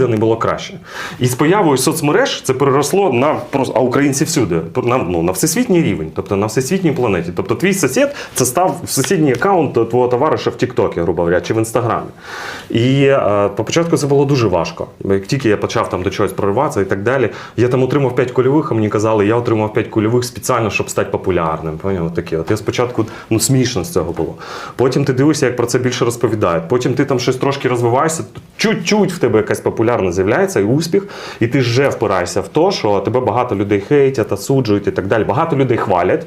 сусіда не було краще. І з появою соцмереж це переросло на а українці всюди, на, ну, на всесвітній рівень, тобто на всесвітній планеті. Тобто твій сусід це став сусідній аккаунт твого товариша в Тіктокі, грубо говоря, чи в Інстаграмі. І е, по початку це було дуже важко. Як тільки я почав там до чогось прориватися і так далі, я там отримав 5 кульових, а мені казали, я отримав 5 кульових спеціально, щоб стати популярним. Поняв? Таке. От я спочатку ну, смішно з цього було. Потім ти дивишся, як про це більше розповідають. Потім ти там щось трошки розвиваєшся, чуть-чуть в тебе якась популярність з'являється і успіх, і ти вже впираєшся в те, що тебе багато людей хейтять, осуджують і так далі. Багато людей хвалять.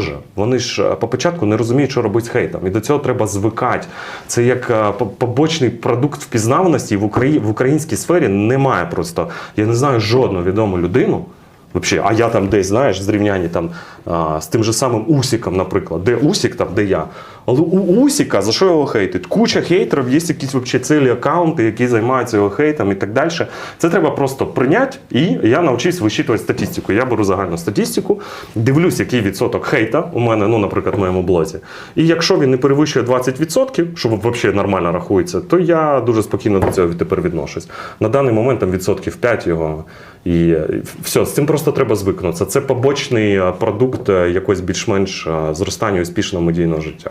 теж, вони ж е, по початку не розуміють, що робити з хейтом. І до цього треба звикати. Це як е, побочний продукт впізнаваності в, Украї... в українській сфері немає просто. Я не знаю жодну відому людину. Вообще, а я там десь, знаєш, зрівнянні там а, з тим же самим Усіком, наприклад. Де Усік, там, де я. Але у Усіка за що його хейтить? Куча хейтерів, є якісь вообще цілі аккаунти, які займаються його хейтом і так далі. Це треба просто прийняти, і я навчився вичитувати статистику. Я беру загальну статистику, дивлюсь, який відсоток хейта у мене, ну, наприклад, в моєму блозі. І якщо він не перевищує 20%, що взагалі нормально рахується, то я дуже спокійно до цього тепер відношусь. На даний момент там відсотків 5 його. І все, з цим просто треба звикнутися. Це побочний е, продукт е, якогось більш-менш е, зростання успішного медійного життя.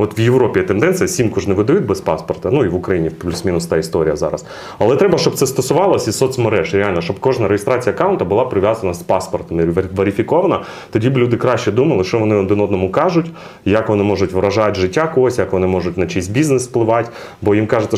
От в Європі тенденція, сімку ж не видають без паспорта, ну і в Україні плюс-мінус та історія зараз. Але треба, щоб це стосувалося і соцмереж, реально, щоб кожна реєстрація аккаунта була прив'язана з паспортом і верифікована. Тоді б люди краще думали, що вони один одному кажуть, як вони можуть вражати життя когось, як вони можуть на чийсь бізнес впливати, бо їм кажуть,